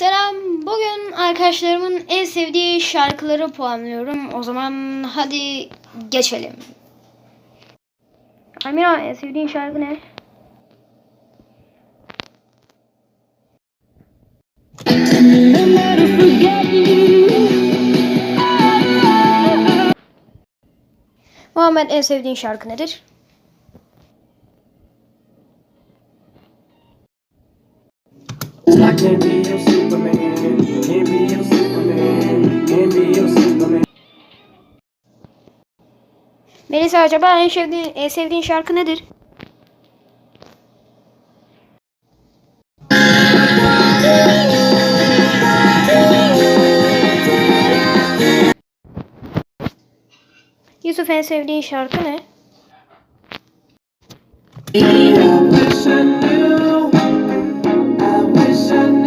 Selam. Bugün arkadaşlarımın en sevdiği şarkıları puanlıyorum. O zaman hadi geçelim. Amira en sevdiğin şarkı ne? Muhammed en sevdiğin şarkı nedir? I can't be your. Melisa acaba en sevdiğin, en sevdiğin şarkı nedir? Yusuf en sevdiğin şarkı ne? person